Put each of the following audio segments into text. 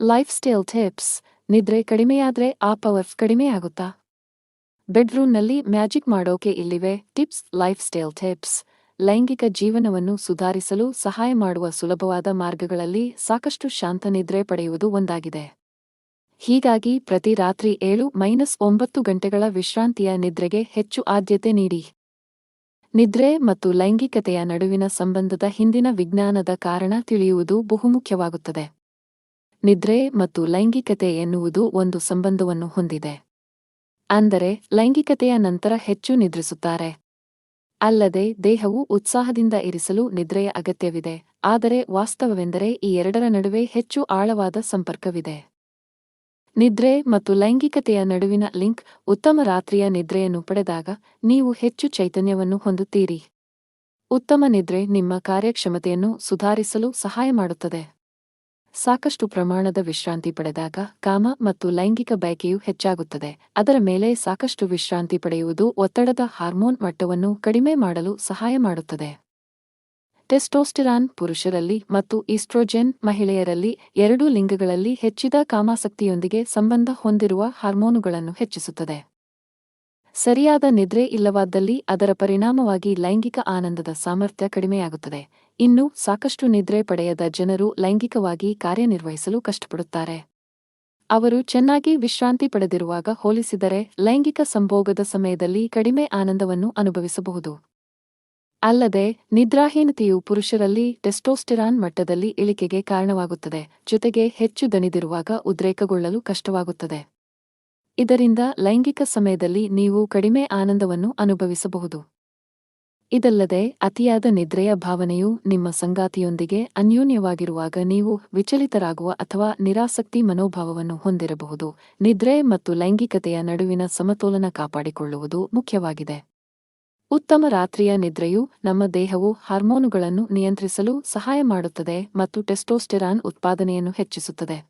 Life style tips ನಿದ್ರೆ ಕಡಿಮೆಯಾದ್ರೆ ಆ power ಕಡಿಮೆಯಾಗುತ್ತಾ ಬೆಡ್ರೂಮ್ನಲ್ಲಿ ಮ್ಯಾಜಿಕ್ ಮಾಡೋಕೆ ಇಲ್ಲಿವೆ ಟಿಪ್ಸ್ ಲೈಫ್ ಸ್ಟೈಲ್ ಟಿಪ್ಸ್ ಲೈಂಗಿಕ ಜೀವನವನ್ನು ಸುಧಾರಿಸಲು ಸಹಾಯ ಮಾಡುವ ಸುಲಭವಾದ ಮಾರ್ಗಗಳಲ್ಲಿ ಸಾಕಷ್ಟು ಶಾಂತ ನಿದ್ರೆ ಪಡೆಯುವುದು ಒಂದಾಗಿದೆ. ಹೀಗಾಗಿ ಪ್ರತಿ ರಾತ್ರಿ ಏಳು ಮೈನಸ್ ಒಂಬತ್ತು ಗಂಟೆಗಳ ವಿಶ್ರಾಂತಿಯ ನಿದ್ರೆಗೆ ಹೆಚ್ಚು ಆದ್ಯತೆ ನೀಡಿ. ನಿದ್ರೆ ಮತ್ತು ಲೈಂಗಿಕತೆಯ ನಡುವಿನ ಸಂಬಂಧದ ಹಿಂದಿನ ವಿಜ್ಞಾನದ ಕಾರಣ ತಿಳಿಯುವುದು ಬಹುಮುಖ್ಯವಾಗುತ್ತದೆ. ನಿದ್ರೆ ಮತ್ತು ಲೈಂಗಿಕತೆ ಎನ್ನುವುದು ಒಂದು ಸಂಬಂಧವನ್ನು ಹೊಂದಿದೆ. ಅಂದರೆ, ಲೈಂಗಿಕತೆಯ ನಂತರ ಹೆಚ್ಚು ನಿದ್ರಿಸುತ್ತಾರೆ. ಅಲ್ಲದೆ, ದೇಹವು ಉತ್ಸಾಹದಿಂದ ಇರಿಸಲು ನಿದ್ರೆಯ ಅಗತ್ಯವಿದೆ. ಆದರೆ, ವಾಸ್ತವವೆಂದರೆ ಈ ಎರಡರ ನಡುವೆ ಹೆಚ್ಚು ಆಳವಾದ ಸಂಪರ್ಕವಿದೆ. ನಿದ್ರೆ ಮತ್ತು ಲೈಂಗಿಕತೆಯ ನಡುವಿನ ಲಿಂಕ್ ಉತ್ತಮ ರಾತ್ರಿಯ ನಿದ್ರೆಯನ್ನು ಪಡೆದಾಗ ನೀವು ಹೆಚ್ಚು ಚೈತನ್ಯವನ್ನು ಹೊಂದುತ್ತೀರಿ. ಉತ್ತಮ ನಿದ್ರೆ ನಿಮ್ಮ ಕಾರ್ಯಕ್ಷಮತೆಯನ್ನು ಸುಧಾರಿಸಲು ಸಹಾಯ ಮಾಡುತ್ತದೆ. ಸಾಕಷ್ಟು ಪ್ರಮಾಣದ ವಿಶ್ರಾಂತಿ ಪಡೆದಾಗ ಕಾಮ ಮತ್ತು ಲೈಂಗಿಕ ಬಯಕೆಯು ಹೆಚ್ಚಾಗುತ್ತದೆ. ಅದರ ಮೇಲೆ ಸಾಕಷ್ಟು ವಿಶ್ರಾಂತಿ ಪಡೆಯುವುದು ಒತ್ತಡದ ಹಾರ್ಮೋನ್ ಮಟ್ಟವನ್ನು ಕಡಿಮೆ ಮಾಡಲು ಸಹಾಯ ಮಾಡುತ್ತದೆ. ಟೆಸ್ಟೋಸ್ಟಿರಾನ್ ಪುರುಷರಲ್ಲಿ ಮತ್ತು ಈಸ್ಟ್ರೋಜೆನ್ ಮಹಿಳೆಯರಲ್ಲಿ ಎರಡೂ ಲಿಂಗಗಳಲ್ಲಿ ಹೆಚ್ಚಿದ ಕಾಮಾಸಕ್ತಿಯೊಂದಿಗೆ ಸಂಬಂಧ ಹೊಂದಿರುವ ಹಾರ್ಮೋನುಗಳನ್ನು ಹೆಚ್ಚಿಸುತ್ತದೆ. ಸರಿಯಾದ ನಿದ್ರೆ ಇಲ್ಲವಾದಲ್ಲಿ ಅದರ ಪರಿಣಾಮವಾಗಿ ಲೈಂಗಿಕ ಆನಂದದ ಸಾಮರ್ಥ್ಯ ಕಡಿಮೆಯಾಗುತ್ತದೆ. ಇನ್ನು ಸಾಕಷ್ಟು ನಿದ್ರೆ ಪಡೆಯದ ಜನರು ಲೈಂಗಿಕವಾಗಿ ಕಾರ್ಯನಿರ್ವಹಿಸಲು ಕಷ್ಟಪಡುತ್ತಾರೆ. ಅವರು ಚೆನ್ನಾಗಿ ವಿಶ್ರಾಂತಿ ಪಡೆದಿರುವಾಗ ಹೋಲಿಸಿದರೆ ಲೈಂಗಿಕ ಸಂಭೋಗದ ಸಮಯದಲ್ಲಿ ಕಡಿಮೆ ಆನಂದವನ್ನು ಅನುಭವಿಸಬಹುದು. ಅಲ್ಲದೆ, ನಿದ್ರಾಹೀನತೆಯು ಪುರುಷರಲ್ಲಿ ಟೆಸ್ಟೋಸ್ಟೆರಾನ್ ಮಟ್ಟದಲ್ಲಿ ಇಳಿಕೆಗೆ ಕಾರಣವಾಗುತ್ತದೆ, ಜೊತೆಗೆ ಹೆಚ್ಚು ದಣಿದಿರುವಾಗ ಉದ್ರೇಕಗೊಳ್ಳಲು ಕಷ್ಟವಾಗುತ್ತದೆ. ಇದರಿಂದ ಲೈಂಗಿಕ ಸಮಯದಲ್ಲಿ ನೀವು ಕಡಿಮೆ ಆನಂದವನ್ನು ಅನುಭವಿಸಬಹುದು. ಇದಲ್ಲದೆ, ಅತಿಯಾದ ನಿದ್ರೆಯ ಭಾವನೆಯು ನಿಮ್ಮ ಸಂಗಾತಿಯೊಂದಿಗೆ ಅನ್ಯೋನ್ಯವಾಗಿರುವಾಗ ನೀವು ವಿಚಲಿತರಾಗುವ ಅಥವಾ ನಿರಾಸಕ್ತಿ ಮನೋಭಾವವನ್ನು ಹೊಂದಿರಬಹುದು. ನಿದ್ರೆ ಮತ್ತು ಲೈಂಗಿಕತೆಯ ನಡುವಿನ ಸಮತೋಲನ ಕಾಪಾಡಿಕೊಳ್ಳುವುದು ಮುಖ್ಯವಾಗಿದೆ. ಉತ್ತಮ ರಾತ್ರಿಯ ನಿದ್ರೆಯು ನಮ್ಮ ದೇಹವು ಹಾರ್ಮೋನುಗಳನ್ನು ನಿಯಂತ್ರಿಸಲು ಸಹಾಯ ಮಾಡುತ್ತದೆ ಮತ್ತು ಟೆಸ್ಟೋಸ್ಟೆರಾನ್ ಉತ್ಪಾದನೆಯನ್ನು ಹೆಚ್ಚಿಸುತ್ತದೆ.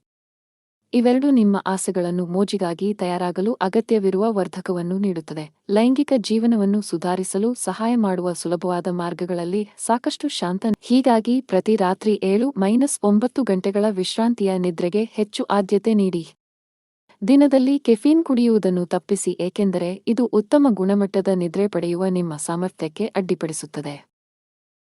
ಇವೆರಡೂ ನಿಮ್ಮ ಆಸೆಗಳನ್ನು ಮೋಜಿಗಾಗಿ ತಯಾರಾಗಲು ಅಗತ್ಯವಿರುವ ವರ್ಧಕವನ್ನು ನೀಡುತ್ತದೆ. ಲೈಂಗಿಕ ಜೀವನವನ್ನು ಸುಧಾರಿಸಲು ಸಹಾಯ ಮಾಡುವ ಸುಲಭವಾದ ಮಾರ್ಗಗಳಲ್ಲಿ ಸಾಕಷ್ಟು ಶಾಂತ ಹೀಗಾಗಿ ಪ್ರತಿ ರಾತ್ರಿ ಏಳು ಮೈನಸ್ ಒಂಬತ್ತು ಗಂಟೆಗಳ ವಿಶ್ರಾಂತಿಯ ನಿದ್ರೆಗೆ ಹೆಚ್ಚು ಆದ್ಯತೆ ನೀಡಿ. ದಿನದಲ್ಲಿ ಕೆಫೀನ್ ಕುಡಿಯುವುದನ್ನು ತಪ್ಪಿಸಿ ಏಕೆಂದರೆ ಇದು ಉತ್ತಮ ಗುಣಮಟ್ಟದ ನಿದ್ರೆ ಪಡೆಯುವ ನಿಮ್ಮ ಸಾಮರ್ಥ್ಯಕ್ಕೆ ಅಡ್ಡಿಪಡಿಸುತ್ತದೆ.